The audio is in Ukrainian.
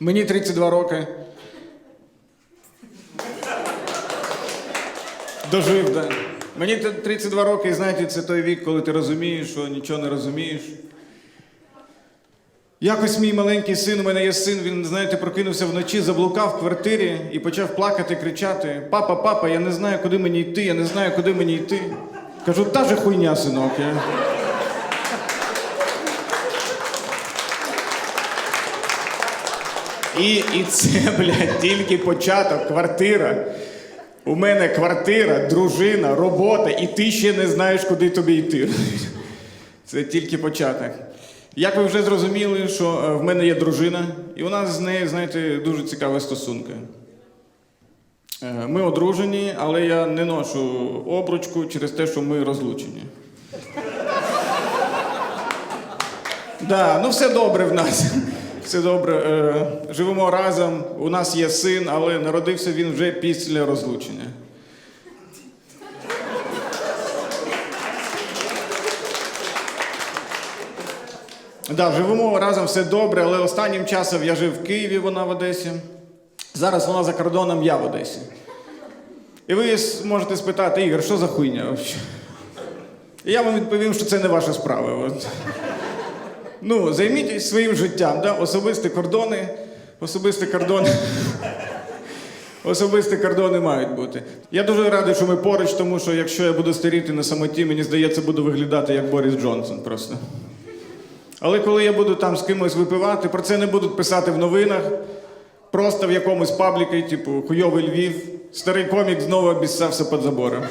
Мені 32 роки. Дожив, да. Мені 32 роки, і знаєте, це той вік, коли ти розумієш, що нічого не розумієш. Якось мій маленький син, у мене є син, він, знаєте, прокинувся вночі, заблукав в квартирі і почав плакати, кричати: Папа, папа, я не знаю, куди мені йти, я не знаю, куди мені йти. Кажу, та же хуйня, синок. Я... І, і це, блядь, тільки початок, квартира. У мене квартира, дружина, робота, і ти ще не знаєш, куди тобі йти. Це тільки початок. Як ви вже зрозуміли, що е, в мене є дружина, і у нас з нею, знаєте, дуже цікаві стосунки. Е, Ми одружені, але я не ношу обручку через те, що ми розлучені. Да, ну все добре в нас. Все добре. Е, живемо разом. У нас є син, але народився він вже після розлучення. Да, живемо разом все добре, але останнім часом я жив в Києві, вона в Одесі. Зараз вона за кордоном, я в Одесі. І ви можете спитати, Ігор, що за хуйня? І я вам відповім, що це не ваша справа. Ну, займіть своїм життям, да? особисті кордони, особисті кордони. Особисті кордони мають бути. Я дуже радий, що ми поруч, тому що якщо я буду старіти на самоті, мені здається, буду виглядати як Борис Джонсон просто. Але коли я буду там з кимось випивати, про це не будуть писати в новинах, просто в якомусь пабліки, типу хуйовий Львів, старий комік знову обіссався під забором.